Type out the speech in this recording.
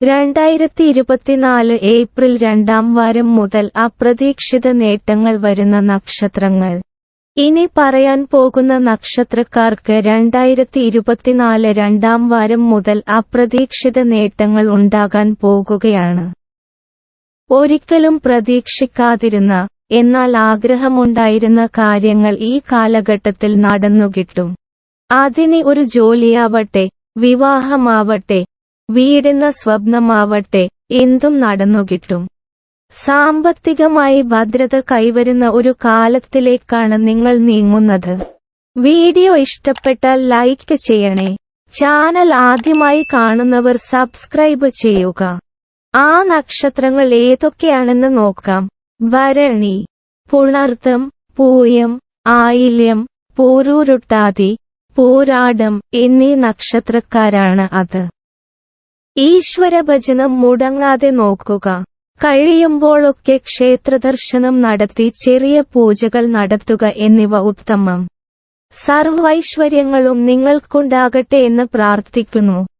രണ്ടായിരത്തി ഇരുപത്തിനാല് ഏപ്രിൽ രണ്ടാം വാരം മുതൽ അപ്രതീക്ഷിത നേട്ടങ്ങൾ വരുന്ന നക്ഷത്രങ്ങൾ. ഇനി പറയാൻ പോകുന്ന നക്ഷത്രക്കാർക്ക് രണ്ടായിരത്തി ഇരുപത്തിനാല് രണ്ടാം വാരം മുതൽ അപ്രതീക്ഷിത നേട്ടങ്ങൾ ഉണ്ടാകാൻ പോകുകയാണ്. ഒരിക്കലും പ്രതീക്ഷിക്കാതിരുന്ന എന്നാൽ ആഗ്രഹമുണ്ടായിരുന്ന കാര്യങ്ങൾ ഈ കാലഘട്ടത്തിൽ നടന്നുകിട്ടും. അതിന് ഒരു ജോലിയാവട്ടെ വിവാഹമാവട്ടെ വീടെന്ന സ്വപ്നമാവട്ടെ എന്തും നടന്നുകിട്ടും സാമ്പത്തികമായി ഭദ്രത കൈവരുന്ന ഒരു കാലത്തിലേക്കാണ് നിങ്ങൾ നീങ്ങുന്നത്. വീഡിയോ ഇഷ്ടപ്പെട്ടാൽ ലൈക്ക് ചെയ്യണേ. ചാനൽ ആദ്യമായി കാണുന്നവർ സബ്സ്ക്രൈബ് ചെയ്യുക. ആ നക്ഷത്രങ്ങൾ ഏതൊക്കെയാണെന്ന് നോക്കാം. ഭരണി പുണർത്തം പൂയം ആയില്യം പൂരൂരുട്ടാതി പോരാടം എന്നീ നക്ഷത്രക്കാരാണ് അത്. ഈശ്വരഭജനം മുടങ്ങാതെ നോക്കുക. കഴിയുമ്പോഴൊക്കെ ക്ഷേത്രദർശനം നടത്തി ചെറിയ പൂജകൾ നടത്തുക എന്നിവ ഉത്തമം. സർവൈശ്വര്യങ്ങളും നിങ്ങൾക്കുണ്ടാകട്ടെ എന്ന് പ്രാർത്ഥിക്കുന്നു.